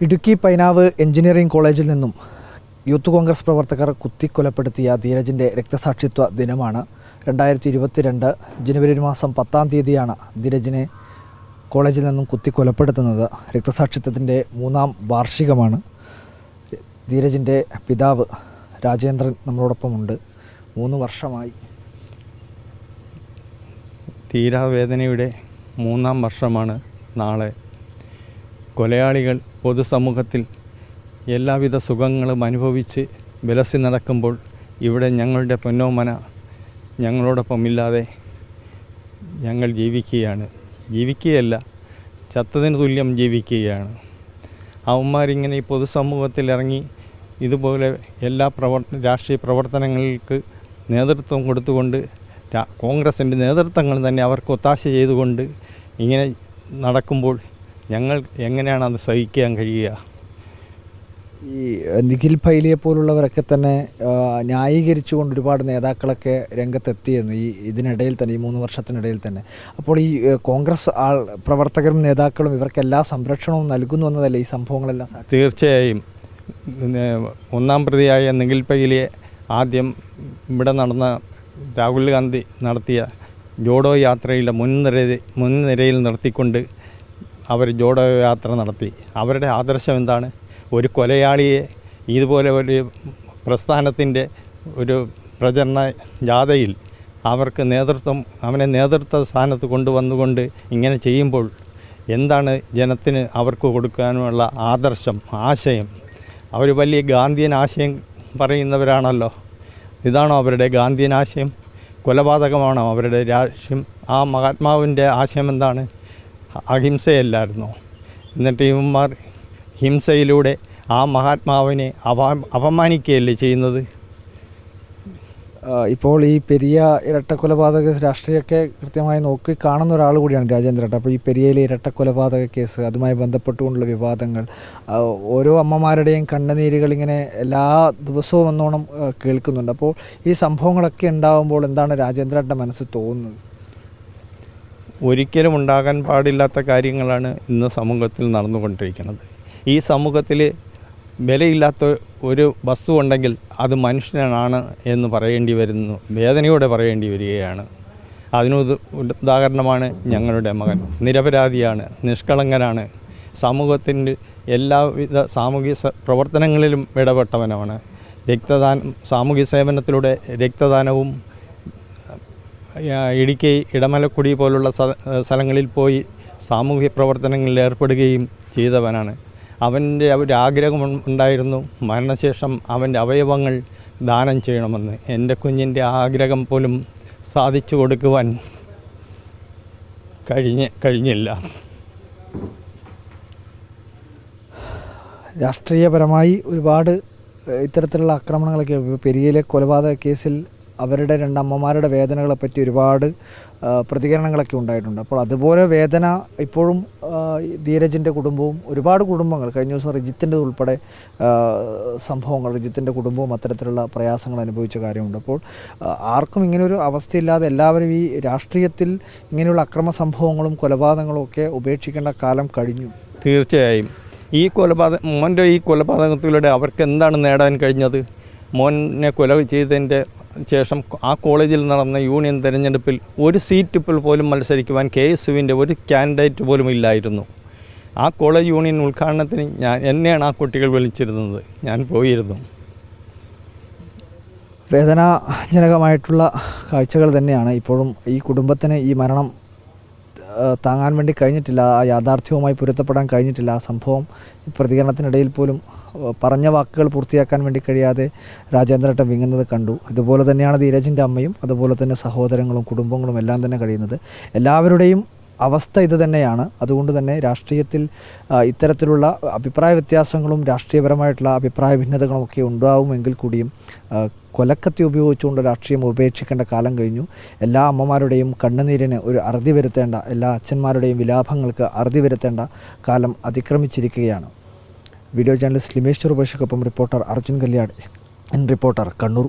Idukki Painavu engineering കോളേജിൽ നിന്നും youth Congress പ്രവർത്തകർ കുത്തിക്കൊലപ്പെടുത്തിയ ധീരജിന്റെ രക്തസാക്ഷിത്വ ദിനമാണ്. രണ്ടായിരത്തി ഇരുപത്തിരണ്ട് ജനുവരി മാസം പത്താം തീയതിയാണ് ധീരജിനെ കോളേജിൽ നിന്നും കുത്തിക്കൊലപ്പെടുത്തുന്നത്. രക്തസാക്ഷിത്വത്തിന്റെ മൂന്നാം വാർഷികമാണ്. ധീരജിന്റെ പിതാവ് രാജേന്ദ്രൻ നമ്മളോടൊപ്പമുണ്ട്. മൂന്ന് വർഷമായി. തീരാവേദനയുടെ മൂന്നാം വർഷമാണ് നാളെ കൊലയാളികൾ പൊതുസമൂഹത്തിൽ എല്ലാവിധ സുഖങ്ങളും അനുഭവിച്ച് വിലസി നടക്കുമ്പോൾ ഇവിടെ ഞങ്ങളുടെ പൊന്നോമന ഞങ്ങളോടൊപ്പം ഇല്ലാതെ ഞങ്ങൾ ജീവിക്കുകയാണ്. ജീവിക്കുകയല്ല ചത്തതിന് തുല്യം ജീവിക്കുകയാണ്. അവന്മാരിങ്ങനെ ഈ പൊതുസമൂഹത്തിൽ ഇറങ്ങി ഇതുപോലെ എല്ലാ പ്രവർത്തന രാഷ്ട്രീയ പ്രവർത്തനങ്ങൾക്ക് നേതൃത്വം കൊടുത്തുകൊണ്ട് കോൺഗ്രസിന്റെ നേതൃത്വങ്ങൾ തന്നെ അവർക്ക് ഒത്താശ ചെയ്തുകൊണ്ട് ഇങ്ങനെ നടക്കുമ്പോൾ ഞങ്ങൾ എങ്ങനെയാണ് അത് സഹിക്കാൻ കഴിയുക? ഈ നിഖിൽ ഫൈലിയെ പോലുള്ളവരൊക്കെ തന്നെ ന്യായീകരിച്ചു ന്യായീകരിച്ചുകൊണ്ട് ഒരുപാട് നേതാക്കളൊക്കെ രംഗത്തെത്തിയിരുന്നു ഈ ഇതിനിടയിൽ തന്നെ ഈ മൂന്ന് വർഷത്തിനിടയിൽ തന്നെ. അപ്പോൾ ഈ കോൺഗ്രസ് ആൾ പ്രവർത്തകരും നേതാക്കളും ഇവർക്ക് എല്ലാ സംരക്ഷണവും നൽകുന്നു എന്നതല്ലേ ഈ സംഭവങ്ങളെല്ലാം തീർച്ചയായും. ഒന്നാം പ്രതിയായ നിഖിൽ പൈലിയെ ആദ്യം ഇവിടെ നടന്ന രാഹുൽ ഗാന്ധി നടത്തിയ ജോഡോ യാത്രയിലെ മുൻനിര മുൻനിരയിൽ നിർത്തിക്കൊണ്ട് അവർ ജോഡോ യാത്ര നടത്തി. അവരുടെ ആദർശം എന്താണ്? ഒരു കൊലയാളിയെ ഇതുപോലെ ഒരു പ്രസ്ഥാനത്തിന്റെ ഒരു പ്രചരണ ജാഥയിൽ അവർക്ക് നേതൃത്വം അവനെ നേതൃത്വ സ്ഥാനത്ത് കൊണ്ടുവന്നുകൊണ്ട് ഇങ്ങനെ ചെയ്യുമ്പോൾ എന്താണ് ജനത്തിന് അവർക്ക് കൊടുക്കാനുള്ള ആദർശം ആശയം? അവർ വലിയ ഗാന്ധിയൻ ആശയം പറയുന്നവരാണല്ലോ. ഇതാണോ അവരുടെ ഗാന്ധിയൻ ആശയം? കൊലപാതകമാണോ അവരുടെ ആശയം ആ മഹാത്മാവിന്റെ ആശയം എന്താണ്? അഹിംസയല്ലായിരുന്നോ. എന്നിട്ട് ഇവന്മാർ ഹിംസയിലൂടെ ആ മഹാത്മാവിനെ അപ അപമാനിക്കുകയല്ലേ ചെയ്യുന്നത്? ഇപ്പോൾ ഈ പെരിയ ഇരട്ടക്കൊലപാതക രാഷ്ട്രീയമൊക്കെ കൃത്യമായി നോക്കി കാണുന്ന ഒരാൾ കൂടിയാണ് രാജേന്ദ്രൻ അപ്പോൾ ഈ പെരിയയിലെ ഇരട്ടക്കൊലപാതക കേസ് അതുമായി ബന്ധപ്പെട്ടുകൊണ്ടുള്ള വിവാദങ്ങൾ ഓരോ അമ്മമാരുടെയും കണ്ണുനീരുകൾ ഇങ്ങനെ എല്ലാ ദിവസവും എന്നോണം കേൾക്കുന്നുണ്ട്. അപ്പോൾ ഈ സംഭവങ്ങളൊക്കെ ഉണ്ടാകുമ്പോൾ എന്താണ് രാജേന്ദ്രന്റെ മനസ്സ് തോന്നുന്നത്? ഒരിക്കലും ഉണ്ടാകാൻ പാടില്ലാത്ത കാര്യങ്ങളാണ് ഇന്ന് സമൂഹത്തിൽ നടന്നുകൊണ്ടിരിക്കുന്നത്. ഈ സമൂഹത്തിൽ വിലയില്ലാത്ത ഒരു വസ്തു ഉണ്ടെങ്കിൽ അത് മനുഷ്യനാണ് എന്ന് പറയേണ്ടി വരുന്നു വേദനയോടെ പറയേണ്ടി വരികയാണ്. അതിന് ഉദാഹരണമാണ് ഞങ്ങളുടെ മകൻ. നിരപരാധിയാണ് നിഷ്കളങ്കനാണ്. സമൂഹത്തിന്റെ എല്ലാവിധ സാമൂഹിക പ്രവർത്തനങ്ങളിലും ഇടപെട്ടവനാണ്. രക്തദാനം സാമൂഹ്യ സേവനത്തിലൂടെ രക്തദാനവും ഇടുക്കി ഇടമലക്കുടി പോലുള്ള സ്ഥലങ്ങളിൽ പോയി സാമൂഹ്യ പ്രവർത്തനങ്ങളിൽ ഏർപ്പെടുകയും ചെയ്തവനാണ്. അവന്റെ ഒരു ആഗ്രഹം ഉണ്ടായിരുന്നു. മരണശേഷം അവന്റെ അവയവങ്ങൾ ദാനം ചെയ്യണമെന്ന്. എന്റെ കുഞ്ഞിന്റെ ആഗ്രഹം പോലും സാധിച്ചു കൊടുക്കുവാൻ കഴിഞ്ഞ കഴിഞ്ഞില്ല. രാഷ്ട്രീയപരമായി ഒരുപാട് ഇത്തരത്തിലുള്ള ആക്രമണങ്ങളൊക്കെ പെരിയയിലെ കൊലപാതക കേസിൽ അവരുടെ രണ്ടമ്മമാരുടെ വേദനകളെ പറ്റി ഒരുപാട് പ്രതികരണങ്ങളൊക്കെ ഉണ്ടായിട്ടുണ്ട്. അപ്പോൾ അതുപോലെ വേദന ഇപ്പോഴും ധീരജിന്റെ കുടുംബവും ഒരുപാട് കുടുംബങ്ങൾ കഴിഞ്ഞ ദിവസം റിജിത്തിന്റെ ഉൾപ്പെടെ സംഭവങ്ങൾ റിജിത്തിന്റെ കുടുംബവും അത്തരത്തിലുള്ള പ്രയാസങ്ങൾ അനുഭവിച്ച കാര്യമുണ്ട്. അപ്പോൾ ആർക്കും ഇങ്ങനൊരു അവസ്ഥയില്ലാതെ എല്ലാവരും ഈ രാഷ്ട്രീയത്തിൽ ഇങ്ങനെയുള്ള അക്രമ സംഭവങ്ങളും കൊലപാതകങ്ങളും ഒക്കെ ഉപേക്ഷിക്കേണ്ട കാലം കഴിഞ്ഞു. തീർച്ചയായും. ഈ കൊലപാതക മോന്റെ ഈ കൊലപാതകത്തിലൂടെ അവർക്ക് എന്താണ് നേടാൻ കഴിഞ്ഞത്? മോനെ കൊല ചെയ്തതിന്റെ ശേഷം ആ കോളേജിൽ നടന്ന യൂണിയൻ തെരഞ്ഞെടുപ്പിൽ ഒരു സീറ്റ് ഇപ്പോൾ പോലും മത്സരിക്കുവാൻ കെ എസ് യുവിന്റെ ഒരു കാൻഡിഡേറ്റ് പോലും ഇല്ലായിരുന്നു. ആ കോളേജ് യൂണിയൻ ഉദ്ഘാടനത്തിന് ഞാൻ എന്നെയാണ് ആ കുട്ടികൾ വിളിച്ചിരുന്നത്. ഞാൻ പോയിരുന്നു. വേദനാജനകമായിട്ടുള്ള കാഴ്ചകൾ തന്നെയാണ് ഇപ്പോഴും ഈ കുടുംബത്തിന് ഈ മരണം താങ്ങാൻ വേണ്ടി കഴിഞ്ഞിട്ടില്ല ആ യാഥാർത്ഥ്യവുമായി പൊരുത്തപ്പെടാൻ കഴിഞ്ഞിട്ടില്ല. ആ സംഭവം പ്രതികരണത്തിനിടയിൽ പോലും പറഞ്ഞ വാക്കുകൾ പൂർത്തിയാക്കാൻ വേണ്ടി കഴിയാതെ രാജേന്ദ്രേട്ടൻ വിങ്ങുന്നത് കണ്ടു. ഇതുപോലെ തന്നെയാണ് ധീരജിന്റെ അമ്മയും അതുപോലെ തന്നെ സഹോദരങ്ങളും കുടുംബങ്ങളും എല്ലാം തന്നെ കഴിയുന്നത്. എല്ലാവരുടെയും അവസ്ഥ ഇത് തന്നെയാണ്. അതുകൊണ്ട് തന്നെ രാഷ്ട്രീയത്തിൽ ഇത്തരത്തിലുള്ള അഭിപ്രായ വ്യത്യാസങ്ങളും രാഷ്ട്രീയപരമായിട്ടുള്ള അഭിപ്രായ ഭിന്നതകളും ഒക്കെ ഉണ്ടാവുമെങ്കിൽ കൂടിയും കൊലക്കത്തി ഉപയോഗിച്ചുകൊണ്ട് രാഷ്ട്രീയം ഉപേക്ഷിക്കേണ്ട കാലം കഴിഞ്ഞു. എല്ലാ അമ്മമാരുടെയും കണ്ണുനീരിന് ഒരു അറുതി വരുത്തേണ്ട എല്ലാ അച്ഛന്മാരുടെയും വിലാപങ്ങൾക്ക് അറുതി വരുത്തേണ്ട കാലം അതിക്രമിച്ചിരിക്കുകയാണ്. Video journalist Limesh ചെറുപേഷക്കൊപ്പം reporter Arjun Kalyad N reporter Kannur